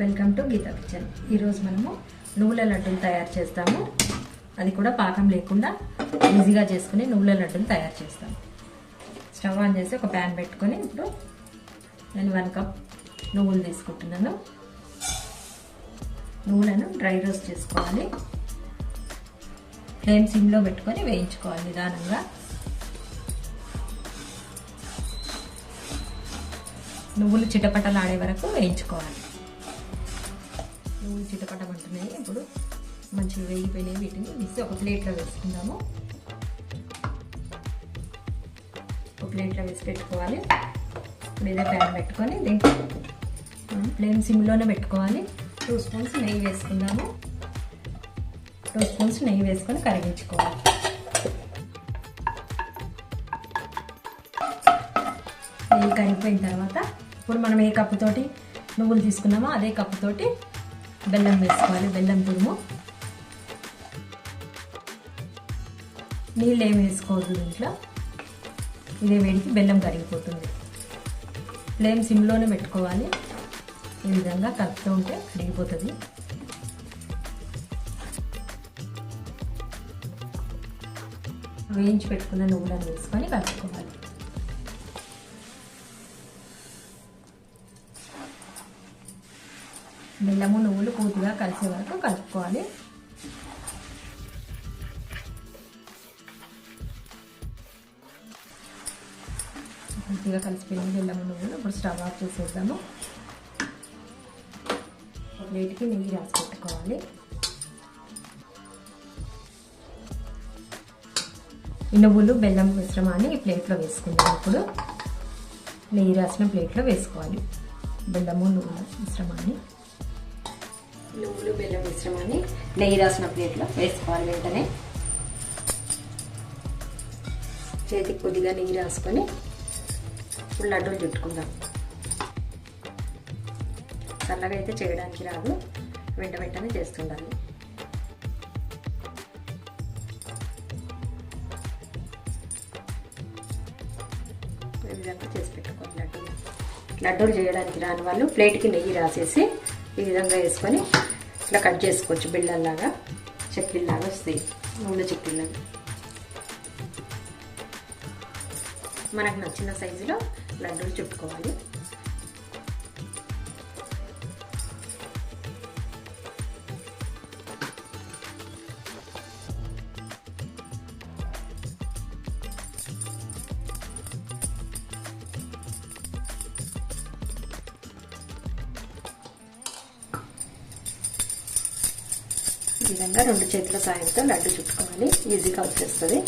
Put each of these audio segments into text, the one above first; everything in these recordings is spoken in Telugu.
వెల్కమ్ టు గీతా కిచెన్ ఈరోజు మనము నువ్వుల లడ్డూలు తయారు చేస్తాము. అది కూడా పాకం లేకుండా ఈజీగా చేసుకుని నువ్వుల లడ్డూలు తయారు చేస్తాము స్టవ్ ఆన్ చేసి ఒక ప్యాన్ పెట్టుకొని ఇప్పుడు నేను వన్ కప్ నువ్వులు తీసుకుంటున్నాను. నువ్వులను డ్రై రోస్ట్ చేసుకోవాలి. ఫ్లేమ్ సిమ్లో పెట్టుకొని వేయించుకోవాలి నిదానంగా. నువ్వులు చిటపటలాడే వరకు వేయించుకోవాలి. నువ్వులు చిటపటమంటున్నాయి ఇప్పుడు మంచిగా వేగిపోయినాయి. వీటిని తీసి ఒక ప్లేట్లో వేసుకుందాము. ఒక ప్లేట్లో వేసి పెట్టుకోవాలి. ఇప్పుడు ఏదో ప్యాన్ పెట్టుకొని దీనికి ప్లేన్ సిమ్లోనే పెట్టుకోవాలి. టూ స్పూన్స్ నెయ్యి వేసుకుందాము. టూ స్పూన్స్ నెయ్యి వేసుకొని కరిగించుకోవాలి. నెయ్యి కరిగిపోయిన తర్వాత ఇప్పుడు మనం ఏ కప్పుతోటి నువ్వులు తీసుకున్నామో అదే కప్పుతోటి బెల్లం వేసుకోవాలి బెల్లం తురుము. నీళ్ళు ఏమి వేసుకోవద్దు దీంట్లో. ఇదే వేడికి బెల్లం కరిగిపోతుంది. ఫ్లేమ్ సిమ్లోనే పెట్టుకోవాలి. ఈ విధంగా కలుపుతూ ఉంటే కరిగిపోతుంది. వేయించి పెట్టుకున్న నువ్వులను వేసుకొని కలుపుకోవాలి. బెల్లము నువ్వులు పూర్తిగా కలిసే వరకు కలుపుకోవాలి. పూర్తిగా కలిసిపోయింది బెల్లము నువ్వులు. ఇప్పుడు స్టవ్ ఆఫ్ చేసేద్దాము. ప్లేట్కి నెయ్యి రాసి పెట్టుకోవాలి. ఈ నువ్వులు బెల్లం మిశ్రమాన్ని ఈ ప్లేట్లో వేసుకుందాం ఇప్పుడు. నెయ్యి రాసిన ప్లేట్లో వేసుకోవాలి. బెల్లము నువ్వుల మిశ్రమాన్ని. నువ్వులు బెల్లం మిశ్రమాన్ని నెయ్యి రాసిన ప్లేట్లో వేసుకోవాలి వెంటనే. చేతికి కొద్దిగా నెయ్యి రాసుకొని ఇప్పుడు లడ్డూలు చుట్టుకుందాం. చల్లగా అయితే చేయడానికి రాదు వెంట వెంటనే చేస్తుండాలి. ఈ విధంగా చేసి పెట్టుకోండి లడ్డూలు లడ్డూలు చేయడానికి రాని వాళ్ళు ప్లేట్కి నెయ్యి రాసేసి ఈ విధంగా వేసుకొని ఇట్లా కట్ చేసుకోవచ్చు బిళ్ళల్లాగా చెక్కిళ్ళలాగా వస్తాయి నూనె చెక్కిళ్ళగా మనకు నచ్చిన సైజులో లడ్డూలు చుట్టుకోవాలి. ఈ విధంగా రెండు చేతుల సాయంతో లడ్డు చుట్టుకోవాలి. ఈజీగా వచ్చేస్తుంది.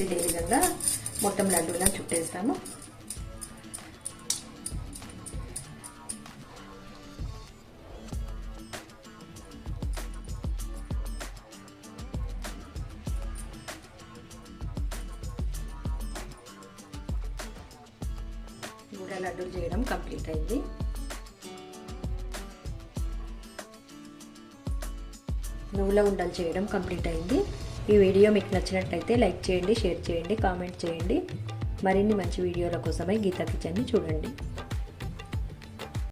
ఈ విధంగా మొత్తం లడ్డూలను చుట్టేస్తాము కూడా లడ్డూలు చేయడం కంప్లీట్ అయింది. నువ్వుల ఉండలు చేయడం కంప్లీట్ అయింది. ఈ వీడియో మీకు నచ్చినట్లయితే లైక్ చేయండి షేర్ చేయండి కామెంట్ చేయండి. మరిన్ని మంచి వీడియోల కోసమై గీతా కిచెన్ని చూడండి.